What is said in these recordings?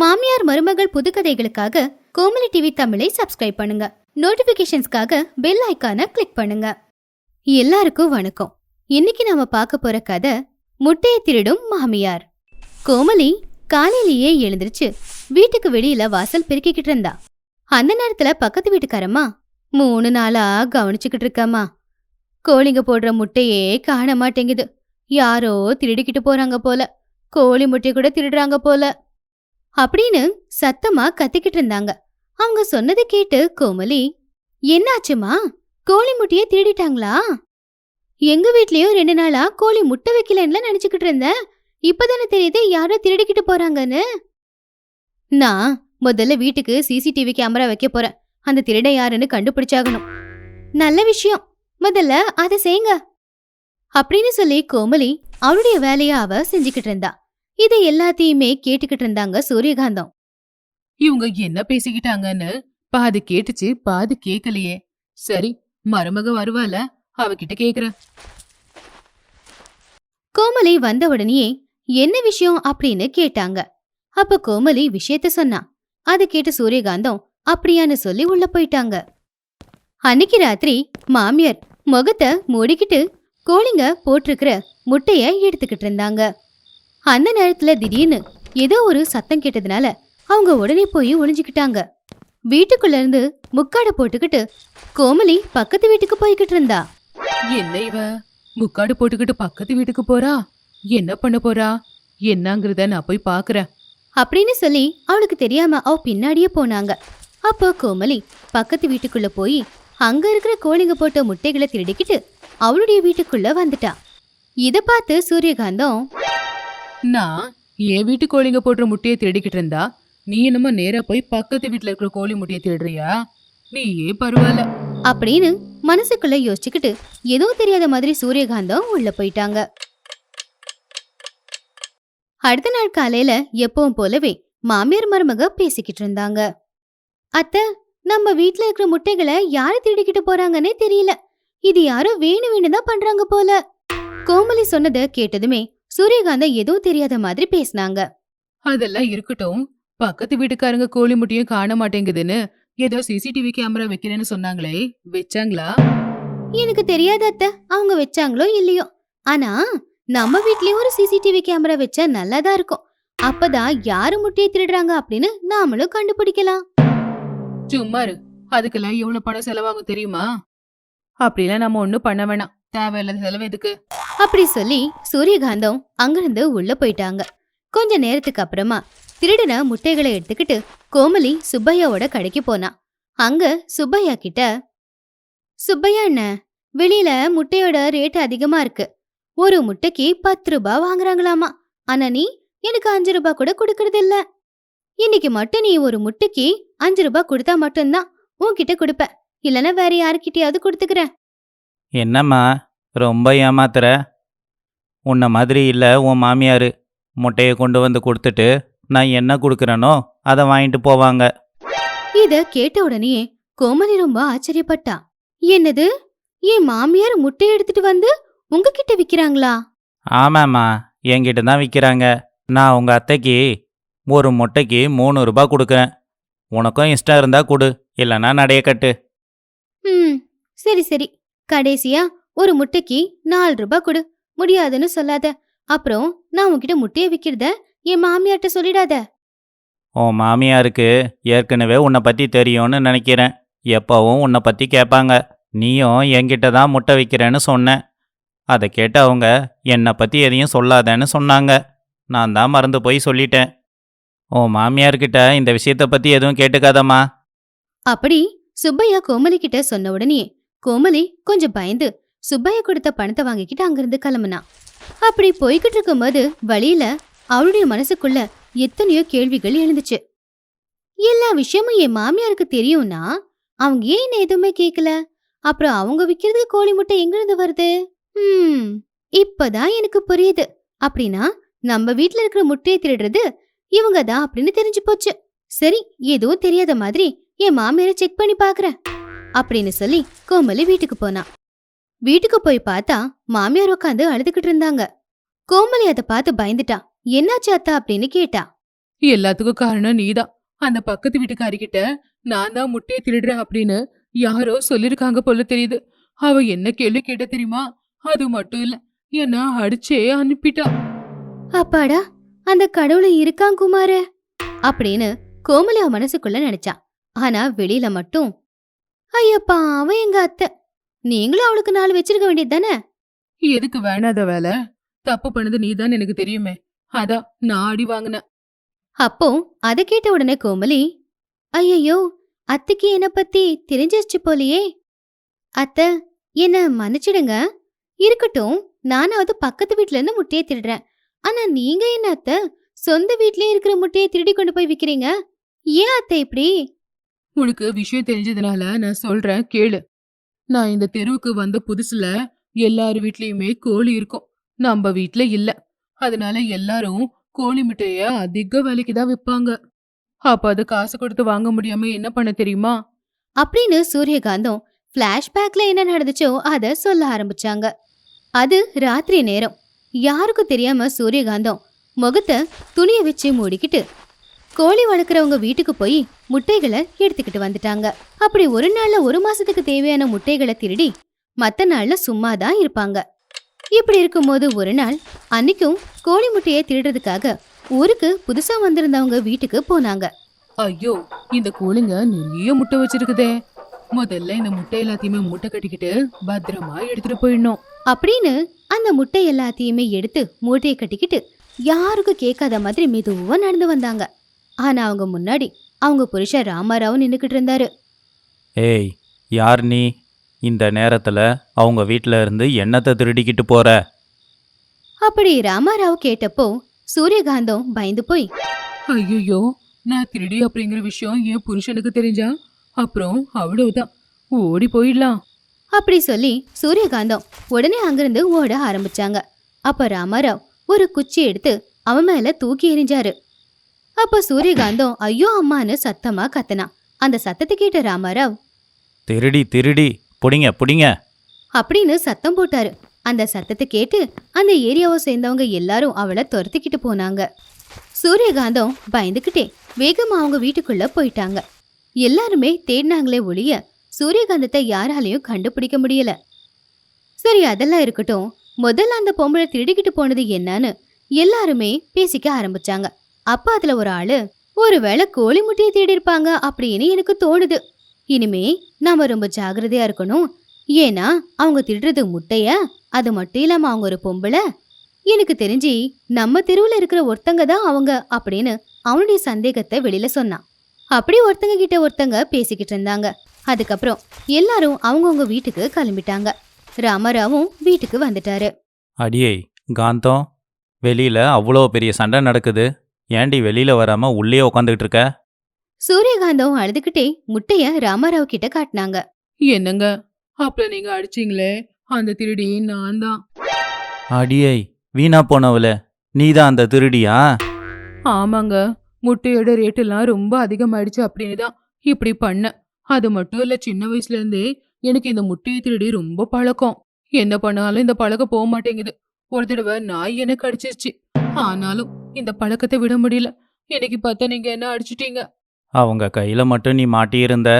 மாமியார் மருமகள் புதுக்கதைகளுக்காக கோமலி டிவி தமிழை சப்ஸ்கிரைப் பண்ணுங்க. நோட்டிபிகேஷன்ஸ்க்காக பெல் ஐகானை கிளிக் பண்ணுங்க. எல்லாருக்கும் வணக்கம். இன்னைக்கு நாம பார்க்க போற கதை முட்டையை திருடும் மாமியார். கோமலி காலையிலேயே எழுந்திருச்சு வீட்டுக்கு வெளியில வாசல் பெருக்கிக்கிட்டு இருந்தா. அந்த நேரத்துல பக்கத்து வீட்டுக்காரம்மா மூணு நாளா கவனிச்சுக்கிட்டு இருக்கம்மா. கோழிங்க போடுற முட்டையே காண மாட்டேங்குது. யாரோ திருடிக்கிட்டு போறாங்க போல. கோழி முட்டை கூட திருடுறாங்க போல. அப்படின்னு சத்தமா கத்திக்கிட்டு இருந்தாங்க. அவங்க சொன்னதை கேட்டு கோமலி என்னாச்சுமா? கோழி முட்டைய திருடிட்டாங்களா? எங்க வீட்லயும் ரெண்டு நாளா கோழி முட்டை வைக்கலன்னு நினைச்சுக்கிட்டு இருந்தேன் இப்பதானே தெரியுது யாரோ திருடிக்கிட்டு போறாங்கன்னு. நான் முதல்ல வீட்டுக்கு சிசிடிவி கேமரா வைக்க போறேன். அந்த திருட யாருன்னு கண்டுபிடிச்சாகணும். நல்ல விஷயம். முதல்ல அதை செய்யுங்க. அப்படின்னு சொல்லி கோமலி அவளுடைய வேலையை அவ செஞ்சுக்கிட்டு இருந்தா. இதை எல்லாத்தையுமே கேட்டுக்கிட்டு இருந்தாங்க சூரியகாந்தம். இவங்க என்ன பேசிக்கிட்டாங்கன்னு பாதி கேட்டுச்சு பாதி கேக்கலையே. சரி மருமக வருவால அவகிட்ட கேக்குறேன். கோமலி வந்த உடனேயே என்ன விஷயம்? அப்படின்னு கேட்டாங்க. அப்ப கோமலி விஷயத்த சொன்னா. அதை கேட்டு சூரியகாந்தம் அப்படியான்னு சொல்லி உள்ள போயிட்டாங்க. அன்னைக்கு ராத்திரி மாமியார் முகத்தை மூடிக்கிட்டு கோழிங்க போட்டிருக்கிற முட்டைய எடுத்துக்கிட்டு இருந்தாங்க. அந்த நேரத்துல திடீர்னு ஏதோ ஒரு சத்தம் கேட்டதுனால அவங்க உடனே போய் ஒளிஞ்சுக்கிட்டாங்க. வீட்டுக்குள்ள இருந்து முக்காட போட்டுக்கிட்டு கோமலி பக்கத்து வீட்டுக்கு போய்கிட்டு இருந்தா. என்ன இவ? முக்காடு போட்டுக்கிட்டு பக்கத்து வீட்டுக்கு போறா? என்ன பண்ண போறா? என்னங்கறத நான் போய் பாக்குறேன். அப்படின்னு சொல்லி அவளுக்கு தெரியாம அவ பின்னாடியே போனாங்க. அப்போ கோமலி பக்கத்து வீட்டுக்குள்ள போய் அங்க இருக்கிற கோழிங்க போட்ட முட்டைகளை திருடிக்கிட்டு அவளுடைய வீட்டுக்குள்ள வந்துட்டா. இத பார்த்து சூரியகாந்தம் நான் என் வீட்டு கோழிங்க போடுற முட்டையை தேடிக்கிட்டு இருந்தா நீ என்னமோ நேரா போய் பக்கத்து வீட்டுல இருக்கிற கோழி முட்டையை திருடுறியா நீயே பரவாயில்ல. அப்படின்னு மனசுக்குள்ள யோசிச்சுக்கிட்டு ஏதோ தெரியாத மாதிரி சூரியகாந்தம் உள்ள போயிட்டாங்க. அடுத்த நாள் காலையில எப்பவும் போலவே மாமியார் மருமக பேசிக்கிட்டு இருந்தாங்க. அத்த நம்ம வீட்ல இருக்கிற முட்டைகளை யாரு திருடிக்கிட்டு போறாங்கன்னே தெரியல. இது யாரோ வேணு வேணுதான் பண்றாங்க போல. கோமலி சொன்னதை கேட்டதுமே சூரியகாந்தம் எதுவும் தெரியாத மாதிரி பேசினாங்க. அதெல்லாம் இருக்கட்டும். பக்கத்து வீட்டுக்காரங்க கோழி முட்டையும் காண மாட்டேங்குதுன்னு ஏதோ சிசிடிவி கேமரா வைக்கிறேன்னு சொன்னாங்களே வச்சாங்களா? எனக்கு தெரியாத அத்தை. அவங்க வச்சாங்களோ இல்லையோ. ஆனா நம்ம வீட்லயும் ஒரு சிசிடிவி கேமரா வச்சா நல்லாதான் இருக்கும். அப்பதான் யாரு முட்டையை திருடுறாங்க அப்படின்னு நாமளும் கண்டுபிடிக்கலாம். சும்மா இரு. அதுக்கெல்லாம் எவ்வளவு பணம் செலவாகும் தெரியுமா? அப்படிலாம் நம்ம ஒண்ணும் பண்ண வேணாம். தேவையில்லாத செலவு எதுக்கு? அப்படி சொல்லி சூரியகாந்தம் அங்கிருந்து உள்ள போயிட்டாங்க. கொஞ்ச நேரத்துக்கு அப்புறமா திருடின முட்டைகளை எடுத்துக்கிட்டு கோமலி சுப்பையாவோட கடைக்கு போனா. அங்க சுப்பையா கிட்ட சுப்பையா அண்ணன் வெளியில முட்டையோட ரேட் அதிகமா இருக்கு. ஒரு முட்டைக்கு பத்து ரூபாய் வாங்குறாங்களாமா? ஆனா நீ எனக்கு அஞ்சு ரூபாய் கூட கொடுக்கறது இல்ல. இன்னைக்கு மட்டும் நீ ஒரு முட்டைக்கு அஞ்சு ரூபாய் கொடுத்தா மட்டும்தான் உன்கிட்ட கொடுப்ப இல்லனா வேற யாருக்கிட்டயாவது கொடுத்துக்கிறேன். என்னம்மா? ரொம்ப ஏமாத்துற? உன்னை மாதிரி இல்லை உன் மாமியார் முட்டையை கொண்டு வந்து கொடுத்துட்டு நான் என்ன கொடுக்குறேனோ அதை வாங்கிட்டு போவாங்க. இத கேட்ட உடனே கோமலி ரொம்ப ஆச்சரியப்பட்டா. என்னது? என் மாமியார் முட்டை எடுத்துட்டு வந்து உங்ககிட்ட விக்கிறாங்களா? ஆமாம்மா என்கிட்ட தான் விற்கிறாங்க நான் உங்கள் அத்தைக்கு ஒரு முட்டைக்கு மூணு ரூபாய் கொடுக்குறேன். உனக்கும் இஷ்டம் இருந்தால் கொடு இல்லைன்னா நடைய கட்டு. ம் சரி சரி. கடைசியா ஒரு முட்டைக்கு நாலு ரூபாய் கொடு. முடியாதுன்னு சொல்லாத. அப்புறம் நான் உன்கிட்ட முட்டையை விக்கிறத என் மாமியார்ட்ட சொல்லிடாத. உன் மாமியாருக்கு ஏற்கனவே உன்னை பற்றி தெரியும்னு நினைக்கிறேன். எப்போவும் உன்னை பற்றி கேட்பாங்க. நீயும் என்கிட்ட தான் முட்டை விற்கிறேன்னு சொன்னேன் அதை கேட்டு அவங்க என்னை பற்றி எதையும் சொல்லாதேன்னு சொன்னாங்க. நான் தான் மறந்து போய் சொல்லிட்டேன். உன் மாமியார்கிட்ட இந்த விஷயத்தை பற்றி எதுவும் கேட்டுக்காதம்மா. அப்படி சுப்பையா கோமலி கிட்ட சொன்ன உடனே கோமலி கொஞ்சம் பயந்து சுப்பையா கொடுத்த பணத்தை வாங்கிக்கிட்டு அங்கிருந்து கிளம்புனா. அப்படி போய்கிட்டு இருக்கும்போது வழியில அவளுடைய மனசுக்குள்ள எத்தனையோ கேள்விகள் எழுந்துச்சு. எல்லா விஷயமும் என் மாமியாருக்கு தெரியும்னா அவங்க ஏன் என்ன எதுவுமே கேட்கல அப்புறம் அவங்க விக்கிறதுக்கு கோழி முட்டை எங்கிருந்து வருது? ம் இப்பதான் எனக்கு புரியுது. அப்படின்னா நம்ம வீட்டுல இருக்கிற முட்டையை திருடுறது இவங்க தான் அப்படின்னு தெரிஞ்சு போச்சு. சரி எதுவும் தெரியாத மாதிரி என் மாமியாரை செக் பண்ணி பாக்குறேன் அப்படின்னு சொல்லி கோமலி வீட்டுக்கு போனா. வீட்டுக்கு போய் பார்த்தா மாமியார் உட்காந்து அழுதுகிட்டு இருந்தாங்க. கோமலி அதை பார்த்து பயந்துட்டா. என்னாச்சு அத்தா? அப்படின்னு கேட்டா. எல்லாத்துக்கும் காரணம் நீதான் அந்த பக்கத்து வீட்டுக்காரிக்கிட்ட நான் தான் முட்டையை திருடுறேன் அப்படின்னு யாரோ சொல்லிருக்காங்க போல தெரியுது. அவ என்ன கேள்வி கேட்ட தெரியுமா? அது மட்டும் இல்ல என்ன அடிச்சே அனுப்பிட்டா. அப்பாடா அந்த கடவுள் இருக்கான் குமாரு அப்படின்னு கோமலி அவ மனசுக்குள்ள நினைச்சா. ஆனா வெளியில மட்டும் ஐயப்பா அவன் எங்க அத்தை? நீங்களும் அவளுக்கு நாலு வச்சிருக்க வேண்டியது தானே? எதுக்கு வேணாத வேலை? தப்பு பண்ணது நீதான் எனக்கு தெரியுமே. அதான் நான் அடி வாங்கினேன். அப்போ அத கேட்ட உடனே கோமலி ஐயையோ அத்தைக்கு என்ன பத்தி தெரிஞ்சிருச்சு போலியே. அத்தை என்ன மன்னிச்சிடுங்க. இருக்கட்டும் நானாவது பக்கத்து வீட்ல இருந்து முட்டையை திருடுறேன். ஆனா நீங்க என்ன அத்தை? சொந்த வீட்லயே இருக்கிற முட்டையை திருடி கொண்டு போய் விக்கிறீங்க? ஏன் அத்தை இப்படி? உனக்கு விஷயம் தெரிஞ்சதுனால நான் சொல்றேன் கேளு. நான் இந்த தெருவுக்கு வந்த புதுசுல எல்லார் வீட்லயுமே கோழி இருக்கும். நம்ம வீட்ல இல்ல. அதனால எல்லாரும் கோழி மிட்டைய அதிக விலைக்கு தான் விற்பாங்க அப்ப அது காசு கொடுத்து வாங்க முடியாம என்ன பண்ண தெரியுமா? அப்படின்னு சூரியகாந்தம் பிளாஷ்பேக்ல என்ன நடந்துச்சோ அதை சொல்ல ஆரம்பிச்சாங்க. அது ராத்திரி நேரம். யாருக்கும் தெரியாம சூரியகாந்தம் முகத்தை துணியை வச்சு மூடிக்கிட்டு கோழி வளர்க்குறவங்க வீட்டுக்கு போய் முட்டைகளை எடுத்துக்கிட்டு வந்துட்டாங்க. அப்படி ஒரு நாள்ல ஒரு மாசத்துக்கு தேவையான முட்டைகளை திருடி மத்த நாள்ல சும்மா தான் இருப்பாங்க. இப்படி இருக்கும்போது ஒரு நாள் அன்னைக்கும் கோழி முட்டையை திருடுறதுக்காக ஊருக்கு புதுசா வந்திருந்தவங்க வீட்டுக்கு போனாங்க. ஐயோ இந்த கோழிங்க நிறைய முட்டை வச்சிருக்குதே. முதல்ல இந்த முட்டை எல்லாத்தையுமே மூட்டை கட்டிக்கிட்டு பத்திரமா எடுத்துட்டு போயிடணும். அப்படின்னு அந்த முட்டை எல்லாத்தையுமே எடுத்து மூட்டையை கட்டிக்கிட்டு யாருக்கும் கேட்காத மாதிரி மெதுவா நடந்து வந்தாங்க. ஆனா அவங்க முன்னாடி அவங்க புருஷன் ராமாராவ் நின்னுக்கிட்டு இருந்தாரு. ஏய் யார் நீ? இந்த நேரத்தில் அவங்க வீட்டில் இருந்து என்னத்தை திருடிக்கிட்டு போற? அப்படி ராமாராவ் கேட்டப்போ சூரியகாந்தம் பயந்து போய் ஐயோ நான் திருடி அப்படிங்கிற விஷயம் என் புருஷனுக்கு தெரிஞ்சா? அப்புறம் அவ்வளவுதான். ஓடி போயிடலாம். அப்படி சொல்லி சூரியகாந்தம் உடனே அங்கிருந்து ஓட ஆரம்பிச்சாங்க. அப்ப ராமாராவ் ஒரு குச்சி எடுத்து அவன் மேல தூக்கி எறிஞ்சாரு. அப்ப சூரியகாந்தம் ஐயோ அம்மான்னு சத்தமா கத்துனான் அந்த சத்தத்தை கேட்ட ராமாராவ் திருடி திருடி புடிங்க புடிங்க. அப்படின்னு சத்தம் போட்டாரு. அந்த சத்தத்தை கேட்டு அந்த ஏரியாவை சேர்ந்தவங்க எல்லாரும் அவளை துரத்திக்கிட்டு போனாங்க. சூரியகாந்தம் பயந்துக்கிட்டே வேகமா அவங்க வீட்டுக்குள்ள போயிட்டாங்க. எல்லாருமே தேடினாங்களே ஒழிய சூரியகாந்தத்தை யாராலையும் கண்டுபிடிக்க முடியல. சரி அதெல்லாம் இருக்கட்டும். முதல்ல அந்த பொம்பளை திருடிக்கிட்டு போனது என்னன்னு எல்லாருமே பேசிக்க ஆரம்பிச்சாங்க. அப்ப அதுல ஒரு ஆளு ஒருவேளை கோழி முட்டையை தேடி இருப்பாங்க அப்படின்னு எனக்கு தோணுது. இனிமே நாம ரொம்ப ஜாகிரதையா இருக்கணும். ஏன்னா அவங்க திடுறது முட்டைய அது மட்டும் இல்லாம அவங்க ஒரு பொம்பளை. எனக்கு தெரிஞ்சு நம்ம தெருவுல இருக்கிற ஒருத்தங்க தான் அவங்க அப்படின்னு அவனுடைய சந்தேகத்தை வெளியில சொன்னான். அப்படி ஒருத்தங்க கிட்ட ஒருத்தங்க பேசிக்கிட்டு இருந்தாங்க. அதுக்கப்புறம் எல்லாரும் அவங்கவுங்க வீட்டுக்கு கிளம்பிட்டாங்க. ராமராவும் வீட்டுக்கு வந்துட்டாரு. அடியே காந்தம் வெளியில அவ்வளோ பெரிய சண்டை நடக்குது. ஏண்டி வெளியில் வராமல் உள்ளே உட்காந்துக்கிட்டு இருக்க சூரியகாந்தம் அழுதுகிட்டே முட்டைய ராமராவ் கிட்ட காட்டினாங்க. என்னங்க? அப்புறம் நீங்க அடிச்சீங்களே? அந்த திருடி நான் தான். அடியே வீணா போனவள நீதான் அந்த திருடியா? ஆமாங்க. முட்டையோட ரேட் எல்லாம் ரொம்ப அதிகமாயிடுச்சு அப்படின்னு தான் இப்படி பண்ணேன். அது மட்டும் இல்ல சின்ன வயசுல இருந்தே எனக்கு இந்த முட்டையை திருடி ரொம்ப பழக்கம். என்ன பண்ணாலும் இந்த பழக்கம் போக மாட்டேங்குது. ஒரு தடவை நாய் எனக்கு அடிச்சிருச்சு. ஆனாலும் இந்த பழக்கத்தை விட முடியல. இன்னைக்கு பார்த்தா நீங்க என்ன அடிச்சிட்டீங்க? அவங்க கையில் மட்டும் நீ மாட்டியிருந்த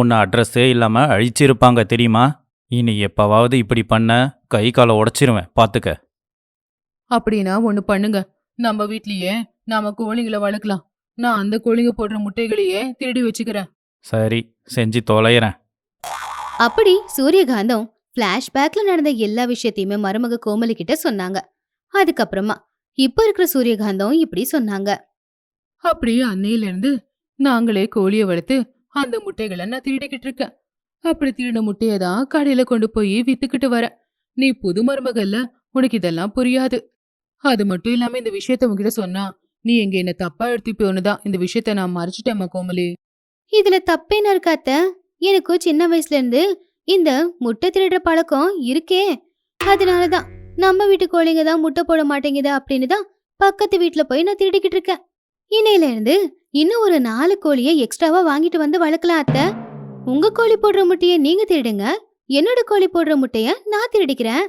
உன்னை அட்ரஸே இல்லாமல் அழிச்சிருப்பாங்க தெரியுமா? இனி எப்பவாவது இப்படி பண்ண கை காலை உடச்சிருவேன் பார்த்துக்க அப்படின்னா ஒண்ணு பண்ணுங்க. நம்ம வீட்லயே நாம கோழிங்களை வளர்க்கலாம். நான் அந்த கோழிங்க போடுற முட்டைகளையே திருடி வச்சுக்கிறேன். சரி செஞ்சு தொலைகிறேன் அப்படி சூரியகாந்தம் பிளாஷ்பேக்ல நடந்த எல்லா விஷயத்தையுமே மருமக கோமலி கிட்ட சொன்னாங்க. அதுக்கப்புறமா இப்ப இருக்கிற சூரியகாந்தம் இப்படி சொன்னாங்க. அப்படியே அன்னையில இருந்து நாங்களே கோழிய வளர்த்து அந்த முட்டைகளை நான் திருடிக்கிட்டு இருக்கேன். அப்படி திருடின முட்டைய தான் கடையில கொண்டு போய் வித்துக்கிட்டு வரேன். நீ புது மருமகல்ல உனக்கு இதெல்லாம் புரியாது. அது மட்டும் இல்லாம இந்த விஷயத்த உன்கிட்ட சொன்னா நீ எங்க என்ன தப்பா எடுத்துப்போனுதான் இந்த விஷயத்த நான் மறைச்சிட்டேம்மா கோமலி இதுல தப்பேன்னு இருக்காத்த எனக்கும் சின்ன வயசுல இருந்து இந்த முட்டை திருடுற பழக்கம் இருக்கே. அதனாலதான் நம்ம வீட்டு கோழிங்க தான் முட்டை போட மாட்டேங்குது அப்படின்னு தான் பக்கத்து வீட்டில் போய் நான் திருடிக்கிட்டு இருக்கேன். இன்னையில இருந்து இன்னும் ஒரு நாலு கோழியை எக்ஸ்ட்ராவா வாங்கிட்டு வந்து வளர்க்கலாம் அத்தை. உங்க கோழி போடுற முட்டைய நீங்க திருடுங்க. என்னோட கோழி போடுற முட்டைய நான் திருடிக்கிறேன்.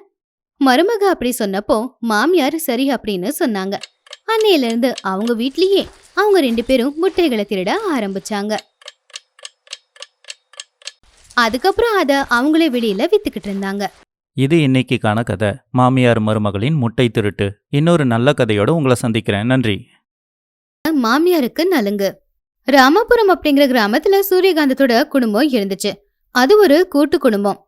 மருமக அப்படி சொன்னப்போ மாமியார் சரி அப்படின்னு சொன்னாங்க. அன்னையிலேருந்து அவங்க வீட்லயே அவங்க ரெண்டு பேரும் முட்டைகளை திருட ஆரம்பிச்சாங்க. அதுக்கப்புறம் அத அவங்களே வெளியில வித்துக்கிட்டு இருந்தாங்க. இது இன்னைக்கான கதை. மாமியார் மருமகளின் முட்டை திருட்டு. இன்னொரு நல்ல கதையோட உங்களை சந்திக்கிறேன். நன்றி. மாமியாருக்கு நலுங்கு. ராமாபுரம் அப்படிங்கிற கிராமத்துல சூரியகாந்தத்தோட குடும்பம் இருந்துச்சு. அது ஒரு கூட்டு குடும்பம்.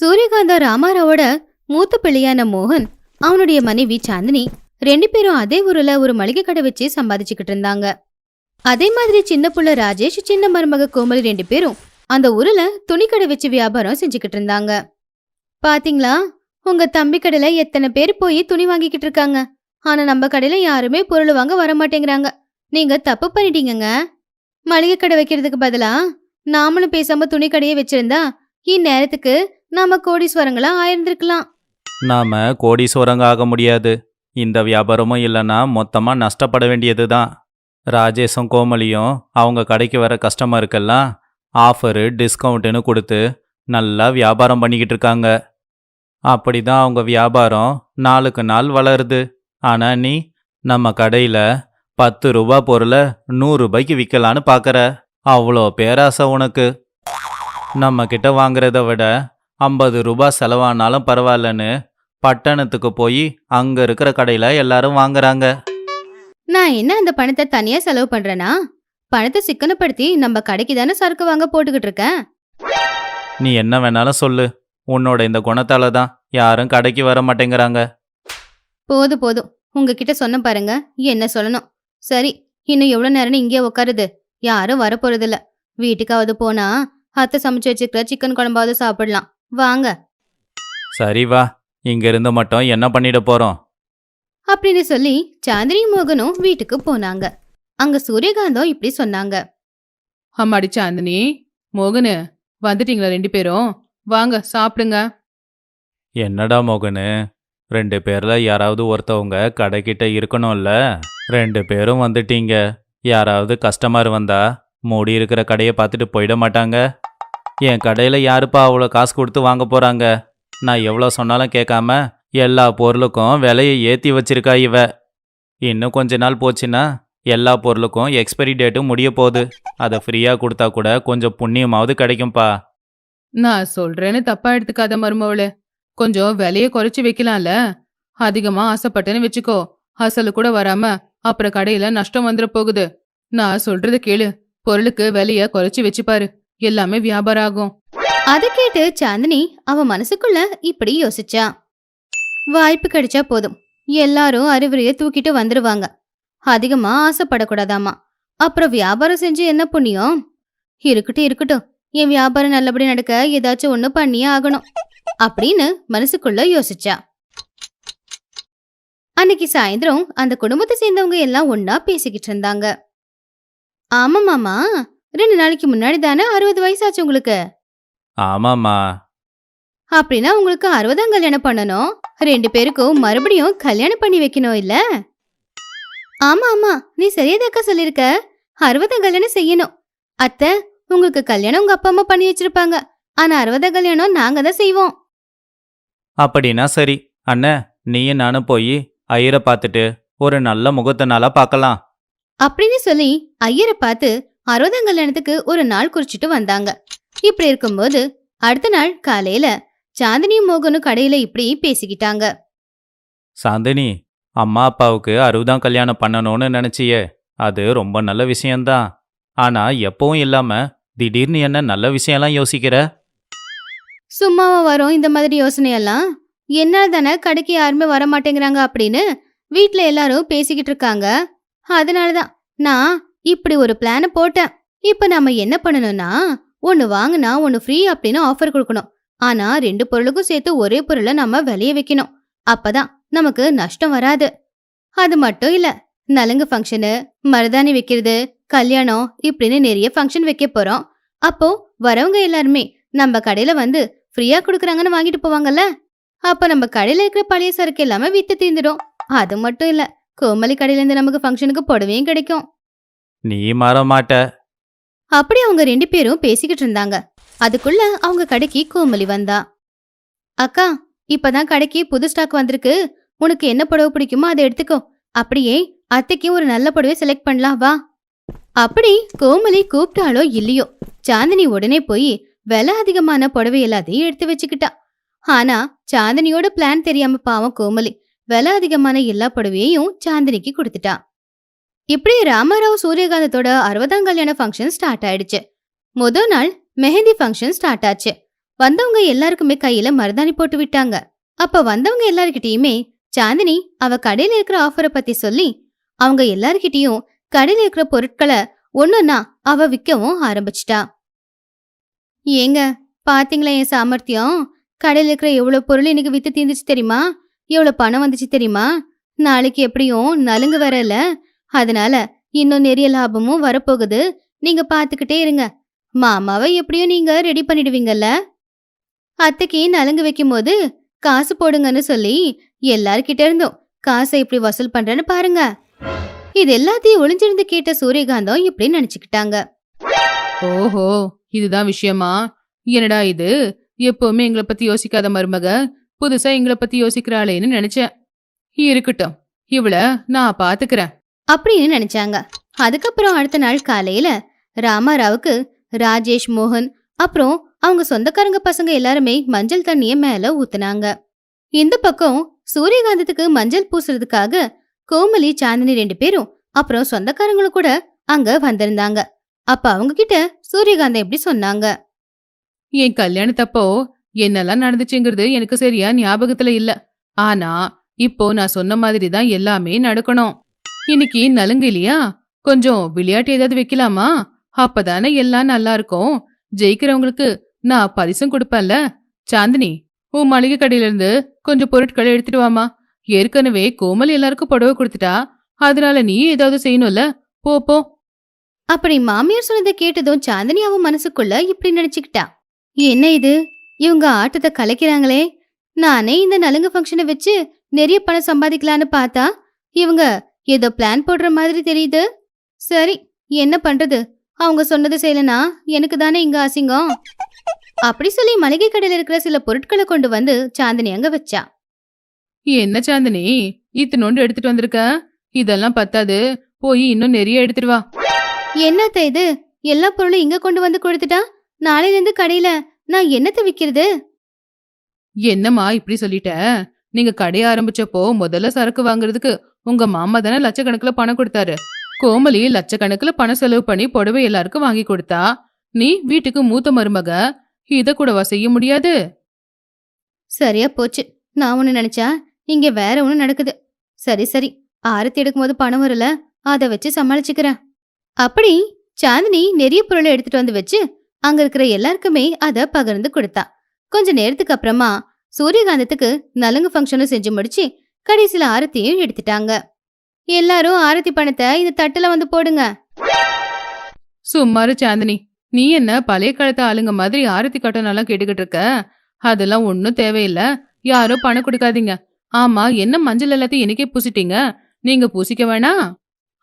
சூரியகாந்தா ராமாராவோட மூத்த பிள்ளையான மோகன் அவனுடைய மனைவி சாந்தினி ரெண்டு பேரும் அதே ஊர்ல ஒரு மளிகை கடை வச்சு சம்பாதிச்சுக்கிட்டு இருந்தாங்க. அதே மாதிரி சின்ன புள்ள ராஜேஷ் சின்ன மருமக கோமலி ரெண்டு பேரும் அந்த ஊர்ல துணிக்கடை வச்சு வியாபாரம் செஞ்சுக்கிட்டு இருந்தாங்க. பாத்தீங்களா? உங்க தம்பி கடையில எத்தனை பேர் போய் துணி வாங்கிக்கிட்டு இருக்காங்க. ஆனா நம்ம கடையில யாருமே பொருள் வாங்க வர மாட்டேங்கிறாங்க. நீங்க தப்பு பண்ணிட்டீங்கங்க. மளிகை கடை வைக்கிறதுக்கு பதிலா நாமளும் பேசாம துணி கடையை வச்சிருந்தா இந்நேரத்துக்கு நாம கோடீஸ்வரங்களா ஆயிருந்திருக்கலாம். நாம கோடீஸ்வரங்க ஆக முடியாது. இந்த வியாபாரமும் இல்லைன்னா மொத்தமாக நஷ்டப்பட வேண்டியது தான் ராஜேஷும் கோமலியும் அவங்க கடைக்கு வர கஸ்டமருக்கெல்லாம் ஆஃபரு டிஸ்கவுண்ட்டுன்னு கொடுத்து நல்லா வியாபாரம் பண்ணிக்கிட்டு இருக்காங்க. அப்படி தான் அவங்க வியாபாரம் நாளுக்கு நாள் வளருது. ஆனால் நீ நம்ம கடையில் பத்து ரூபா பொருளை நூறு ரூபாய்க்கு விற்கலான்னு பார்க்குற அவ்வளோ பேராசை உனக்கு. நம்ம கிட்ட வாங்குறத விட ஐம்பது ரூபா செலவானாலும் பரவாயில்லன்னு பட்டணத்துக்கு போய் அங்க இருக்கிற கடையில எல்லாரும் வாங்குறாங்க. நான் என்ன அந்த பணத்தை தனியா செலவு பண்றேனா? பணத்தை சிக்கனப்படுத்தி நம்ம கடைக்கு தானே சரக்கு வாங்க போட்டுக்கிட்டு இருக்கேன்? நீ என்ன வேணாலும் சொல்லு. உன்னோட இந்த குணத்தால தான் யாரும் கடைக்கு வர மாட்டேங்கிறாங்க. போதும் போதும் உங்ககிட்ட சொன்ன பாருங்க. என்ன சொல்லணும்? சரி இன்னும் எவ்வளவு நேரம் இங்கே உட்காருது யாரும் வரப்போறதில்ல. வீட்டுக்காவது போனா அத்தை சமைச்சு வச்சுக்கிற சிக்கன் குழம்பாவது சாப்பிடலாம். வாங்க. சரி வா. இங்க இருந்து மட்டும் என்ன பண்ணிட போறோம்? அப்படின்னு சொல்லி சாந்தினி மோகனும் வீட்டுக்கு போனாங்க. அங்க சூரியகாந்தம் இப்படி சொன்னாங்க. அம்மாடி சாந்தினி மோகனு வந்துட்டீங்களா ரெண்டு பேரும்? வாங்க சாப்பிடுங்க. என்னடா மோகனு? ரெண்டு பேர்ல யாராவது ஒருத்தவங்க கடைக்கிட்ட இருக்கணும்ல? ரெண்டு பேரும் வந்துட்டீங்க. யாராவது கஸ்டமர் வந்தா மூடி இருக்கிற கடையை பார்த்துட்டு போயிட மாட்டாங்க. என் கடையில் யாருப்பா அவ்வளோ காசு கொடுத்து வாங்க போறாங்க? நான் எவ்வளோ சொன்னாலும் கேட்காம எல்லா பொருளுக்கும் விலையை ஏற்றி வச்சிருக்கா இவ. இன்னும் கொஞ்ச நாள் போச்சுன்னா எல்லா பொருளுக்கும் எக்ஸ்பைரி டேட்டும் முடிய போகுது. அதை ஃப்ரீயாக கொடுத்தா கூட கொஞ்சம் புண்ணியமாவது கிடைக்கும்ப்பா நான் சொல்றேன்னு தப்பா எடுத்துக்காத மருமவளே. கொஞ்சம் விலைய குறைச்சு வைக்கலாம்ல? அதிகமா ஆசைப்பட்டேன்னு வச்சுக்கோ. அசலு கூட வராம அப்புறம் கடையில நஷ்டம் வந்துட போகுது. நான் சொல்றத கேளு. பொருளுக்கு விலைய குறைச்சு வச்சுப்பாரு எல்லாமே வியாபாரம் ஆகும். அதை கேட்டு சாந்தினி அவ மனசுக்குள்ள இப்படி யோசிச்சா. வாய்ப்பு கிடைச்சா போதும். எல்லாரும் அறிவுரைய தூக்கிட்டு வந்துருவாங்க. அதிகமா ஆசைப்படக்கூடாதாமா அப்புறம் வியாபாரம் செஞ்சு என்ன புண்ணியம்? இருக்கட்டும் இருக்கட்டும். என் வியாபாரம் நல்லபடி நடக்க ஏதாச்சும் ஒண்ணு பண்ணியே ஆகணும் அப்படின்னு மனசுக்குள்ள யோசிச்சா. அன்னைக்கு சாயந்தரம் அந்த குடும்பத்தை சேர்ந்தவங்க எல்லாம் ஒண்ணா பேசிக்கிட்டு இருந்தாங்க. ஆமா மாமா ரெண்டு நாளைக்கு முன்னாடி தானே அறுபது வயசாச்சு உங்களுக்கு? ஆமாம்மா. அப்படின்னா உங்களுக்கு அறுபதாம் கல்யாணம் பண்ணணும். ரெண்டு பேருக்கும் மறுபடியும் கல்யாணம் பண்ணி வைக்கணும் இல்ல? ஆமா ஆமா நீ சரியாதாக்கா சொல்லிருக்க அறுபதாம் கல்யாணம் செய்யணும். அத்தை உங்களுக்கு கல்யாணம் உங்க அப்பா அம்மா பண்ணி வச்சிருப்பாங்க. ஆனா அறுபதாம் கல்யாணம் நாங்க தான் செய்வோம். அப்படின்னா சரி. அண்ணே நீயும் நானும் போய் ஐயரை பார்த்துட்டு ஒரு நல்ல முகத்த நாளா பார்க்கலாம். அப்படின்னு சொல்லி ஐயரை பார்த்து அறுபதாம் கல்யாணத்துக்கு ஒரு நாள் குறிச்சிட்டு வந்தாங்க. இப்படி இருக்கும்போது அடுத்த நாள் காலையில சாந்தினியும் மோகனும் கடையில இப்படி பேசிக்கிட்டாங்க. சாந்தினி அம்மா அப்பாவுக்கு அறுபதாம் கல்யாணம் பண்ணணும்னு நினைச்சியே. அது ரொம்ப நல்ல விஷயம்தான். ஆனா எப்பவும் இல்லாம திடீர்னு என்ன நல்ல விஷயம்லாம் யோசிக்கிற? சும்மாவா வரும் இந்த மாதிரி யோசனையெல்லாம்? என்னால தானே கடைக்கு யாருமே வர மாட்டேங்கிறாங்க அப்படின்னு வீட்ல எல்லாரும் பேசிக்கிட்டு இருக்காங்க. அதனால தான் நான் இப்படி ஒரு பிளான போட்டேன். இப்ப நாம என்ன பண்ணணும்னா ஒன்னு வாங்கினா ஒன்னு ஃப்ரீ அப்படின்னு ஆஃபர் கொடுக்கணும். ஆனா ரெண்டு பொருளுக்கும் சேர்த்து ஒரே பொருளை நம்ம விளைய வைக்கணும். அப்பதான் நமக்கு நஷ்டம் வராது. அது மட்டும் இல்ல நலுங்கு ஃபங்க்ஷனு மருதாணி வைக்கிறது கல்யாணம் இப்படின்னு நிறைய ஃபங்க்ஷன் வைக்க போறோம். அப்போ வரவங்க எல்லாருமே நம்ம கடையில வந்து ஃப்ரீயா கொடுக்குறாங்கன்னு வாங்கிட்டு போவாங்கல்ல? அப்ப நம்ம கடையில இருக்கிற பழைய சரக்கு எல்லாமே வித்து தீர்ந்துடும். அது மட்டும் இல்ல கோமலி கடையில இருந்து நமக்கு ஃபங்க்ஷனுக்கு புடவையும் கிடைக்கும். நீ மாற மாட்ட. அப்படி அவங்க ரெண்டு பேரும் பேசிக்கிட்டு இருந்தாங்க. அதுக்குள்ள அவங்க கடைக்கு கோமலி வந்தா. அக்கா இப்பதான் கடைக்கு புது ஸ்டாக் வந்திருக்கு. உனக்கு என்ன புடவை பிடிக்குமோ அதை எடுத்துக்கோ. அப்படியே அத்தைக்கு ஒரு நல்ல புடவை செலக்ட் பண்ணலாம் வா. அப்படி கோமலி கூப்பிட்டாலோ இல்லையோ சாந்தினி உடனே போய் விலை அதிகமான புடவை எல்லாத்தையும் எடுத்து வச்சுக்கிட்டா. ஆனா சாந்தினியோட பிளான் தெரியாம பாவம் கோமலி விலை அதிகமான எல்லா புடவையையும் சாந்தினிக்கு கொடுத்துட்டா. இப்படி ராமராவ் சூரியகாந்தத்தோட அறுபதாம் கல்யாண ஃபங்க்ஷன் ஸ்டார்ட் ஆயிடுச்சு. முதல் நாள் மெஹந்தி ஃபங்க்ஷன் ஸ்டார்ட் ஆச்சு. வந்தவங்க எல்லாருக்குமே கையில மருதாணி போட்டு விட்டாங்க. அப்ப வந்தவங்க எல்லாருக்கிட்டயுமே சாந்தினி அவ கடையில இருக்கிற ஆஃபரை பத்தி சொல்லி அவங்க எல்லார்கிட்டயும் கடையில இருக்கிற பொருட்களை ஒன்னொன்னா அவ விற்கவும் ஆரம்பிச்சிட்டா. ஏங்க பாத்தீங்களா என் சாமர்த்தியம்? கடையில இருக்கிற எவ்வளோ பொருள் இன்னைக்கு வித்து தீர்ந்துச்சு தெரியுமா? எவ்வளோ பணம் வந்துச்சு தெரியுமா? நாளைக்கு எப்படியும் நலுங்கு வரல அதனால இன்னும் நிறைய லாபமும் வரப்போகுது. நீங்க பாத்துக்கிட்டே இருங்க. மாமாவை எப்படியும் நீங்க ரெடி பண்ணிடுவீங்கல்ல? அத்தைக்கு நலுங்கு வைக்கும் போது காசு போடுங்கன்னு சொல்லி எல்லார்கிட்ட இருந்தும். காசை இப்படி வசூல் பண்றேன்னு பாருங்க. இது எல்லாத்தையும் ஒளிஞ்சிருந்து கேட்ட சூரியகாந்தம் இப்படி நினைச்சுக்கிட்டாங்க. ஓஹோ இதுதான் விஷயமா? என்னடா இது? எப்பவுமே எங்களை பத்தி யோசிக்காத மருமக. புதுசா எங்களை பத்தி யோசிக்கிறாளேன்னு நினைச்சேன். இருக்கட்டும் இவள நான் பாத்துக்கிறேன். அப்படின்னு நினைச்சாங்க. அதுக்கப்புறம் அடுத்த நாள் காலையில ராமாராவுக்கு ராஜேஷ் மோகன் அப்புறம் அவங்க சொந்தக்காரங்க பசங்க எல்லாருமே மஞ்சள் தண்ணிய மேல ஊத்துனாங்க. இந்த பக்கம் சூரியகாந்தத்துக்கு மஞ்சள் பூசுறதுக்காக கோமலி சாந்தினி ரெண்டு பேரும் அப்புறம் சொந்தக்காரங்களும் கூட அங்க வந்திருந்தாங்க. அப்ப அவங்க கிட்ட சூரியகாந்தம் எப்படி சொன்னாங்க? என் கல்யாணத்தப்போ என்னெல்லாம் நடந்துச்சுங்கிறது எனக்கு சரியா ஞாபகத்துல இல்ல. ஆனா இப்போ நான் சொன்ன மாதிரி தான் எல்லாமே நடக்கணும். இன்னைக்கு நலுங்கு இல்லையா? கொஞ்சம் விளையாட்டு ஏதாவது வைக்கலாமா? அப்பதானே எல்லாம் நல்லா இருக்கும். ஜெயிக்கிறவங்களுக்கு நான் பரிசும் கொடுப்பேன்ல. சாந்தினி உன் மளிகை கடையில இருந்து கொஞ்சம் பொருட்களை எடுத்துட்டு வாமா. ஏற்கனவே கோமல் எல்லாருக்கும் புடவை கொடுத்துட்டா அதனால நீ ஏதாவது செய்யணும்ல? போ போ. அப்படி மாமியார் சொன்னதை கேட்டதும் சாந்தினி அவன் மனசுக்குள்ள இப்படி நினைச்சுக்கிட்டா. என்ன இது? இவங்க ஆட்டத்தை கலைக்கிறாங்களே. நானே இந்த நலுங்கு ஃபங்க்ஷனை வச்சு நிறைய பணம் சம்பாதிக்கலான்னு பார்த்தா இவங்க ஏதோ பிளான் போடுற மாதிரி தெரியுது. சரி என்ன பண்றது? அவங்க சொன்னது செய்யலனா எனக்கு தானே இங்க அசிங்கம். அப்படி சொல்லி மளிகை கடையில இருக்கிற சில பொருட்களை கொண்டு வந்து சாந்தினி அங்க வச்சா. என்ன சாந்தினி? இத்தனோண்டு எடுத்துட்டு வந்திருக்க? இதெல்லாம் பத்தாது. போய் இன்னும் நிறைய எடுத்துட்டு வா. என்னத்த இது? எல்லா பொருளும் இங்க கொண்டு வந்து கொடுத்துட்டா? நாளையில இருந்து கடையில நான் என்னத்த விக்கிறது? என்னம்மா இப்படி சொல்லிட்ட? நீங்க கடைய ஆரம்பிச்சப்போ முதல்ல சரக்கு வாங்குறதுக்கு உங்க மாமா தானே லட்சக்கணக்குல பணம் கொடுத்தாரு. கோமலி லட்சக்கணக்குல பணம் செலவு பண்ணி புடவை எல்லாருக்கும் வாங்கி கொடுத்தா? நீ வீட்டுக்கு மூத்த மருமக இத கூடவா செய்ய முடியாது? சரியா போச்சு. நான் ஒண்ணு நினைச்சா இங்க வேற ஒன்று நடக்குது. சரி சரி. ஆரத்தி எடுக்கும்போது பணம் வரல அதை வச்சு சமாளிச்சுக்கிறேன். அப்படி சாந்தினி நிறைய பொருளை எடுத்துட்டு வந்து வச்சு அங்க இருக்கிற எல்லாருக்குமே அத பகிர்ந்து கொடுத்தா. கொஞ்ச நேரத்துக்கு அப்புறமா சூரியகாந்தத்துக்கு நலுங்கு ஃபங்க்ஷனும் செஞ்சு முடிச்சு கடைசியில ஆரத்தியும் எடுத்துட்டாங்க. எல்லாரும் ஆரத்தி பணத்தை இந்த தட்டுல வந்து போடுங்க. சும்மாரு சாந்தினி. நீ என்ன பழைய காலத்து ஆளுங்க மாதிரி ஆரத்தி கட்டணம்லாம் கேட்டுக்கிட்டு இருக்க? அதெல்லாம் ஒன்னும் தேவையில்ல. யாரும் பணம் கொடுக்காதீங்க. ஆமா என்ன மஞ்சள் எல்லாத்தையும் எனக்கே பூசிட்டீங்க? நீங்க பூசிக்க வேணாம்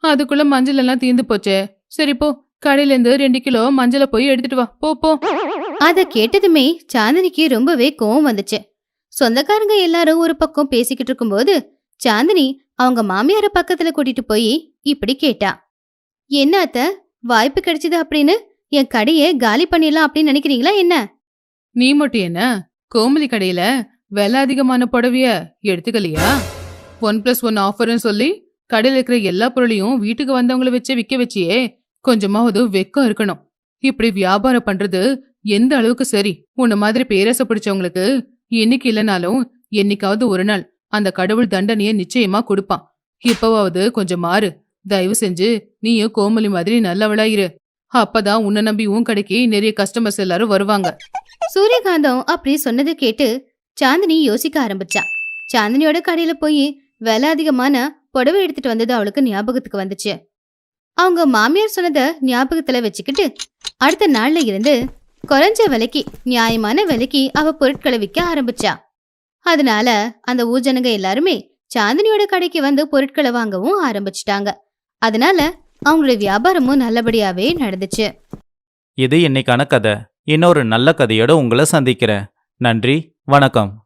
அதுக்குள்ள மஞ்சள் எல்லாம் தீர்ந்து போச்சே. சரி போ கடையில இருந்து ரெண்டு கிலோ மஞ்சளை போய் எடுத்துட்டு வா. போ போ. அத கேட்டதுமே சாந்தினிக்கு ரொம்பவே கோவம் வந்துச்சு. சொந்தக்காரங்க எல்லாரும் ஒரு பக்கம் பேசிக்கிட்டு இருக்கும்போது சாந்தினி அவங்க மாமியார பக்கத்துல கூட்டிட்டு போய் இப்படி கேட்டா. என்ன அத்த வாய்ப்பு கிடைச்சது அப்படின்னு? என் கடையை காலி பண்ணிடலாம் அப்படின்னு நினைக்கிறீங்களா என்ன? நீ மட்டும் என்ன? கோமலி கடையில விலை அதிகமான புடவைய எடுத்துக்கலையா? ஒன் பிளஸ் ஒன் ஆஃபர்னு சொல்லி கடையில இருக்கிற எல்லா பொருளையும் வீட்டுக்கு வந்தவங்கள வச்சே விக்க வச்சியே கொஞ்சமாவது வெக்கம் இருக்கணும். இப்படி வியாபாரம் பண்றது எந்த அளவுக்கு சரி? உன்ன மாதிரி பேரச பிடிச்சவங்களுக்கு இன்னைக்கு இல்லைனாலும் என்னைக்காவது ஒரு நாள் அந்த கடவுள் தண்டனைய நிச்சயமா கொடுப்பான். இப்பவாவது கொஞ்சம் மாறு. தயவு செஞ்சு நீயும் கோமலி மாதிரி நல்லவளாயிரு. அப்பதான் உன்னை நம்பி உன் கடைக்கு நிறைய கஸ்டமர்ஸ் எல்லாரும் வருவாங்க. சூரியகாந்தம் அப்படி சொன்னதை கேட்டு சாந்தினி யோசிக்க ஆரம்பிச்சா. சாந்தினியோட கடையில போய் விலை அதிகமான புடவை எடுத்துட்டு வந்தது அவளுக்கு ஞாபகத்துக்கு வந்துச்சு. அவங்க மாமியார் சொன்னதை ஞாபகத்துல வச்சுக்கிட்டு அடுத்த நாள்ல இருந்து குறைஞ்ச விலைக்கு நியாயமான விலைக்கு அவ பொருட்களை விற்க ஆரம்பிச்சா. அதனால அந்த ஊர்ஜனங்க எல்லாருமே சாந்தினியோட கடைக்கு வந்து பொருட்களை வாங்கவும் ஆரம்பிச்சிட்டாங்க. அதனால அவங்களுடைய வியாபாரமும் நல்லபடியாவே நடந்துச்சு. இது இன்னைக்கான கதை. இன்னொரு நல்ல கதையோட உங்களை சந்திக்கிறேன். நன்றி. வணக்கம்.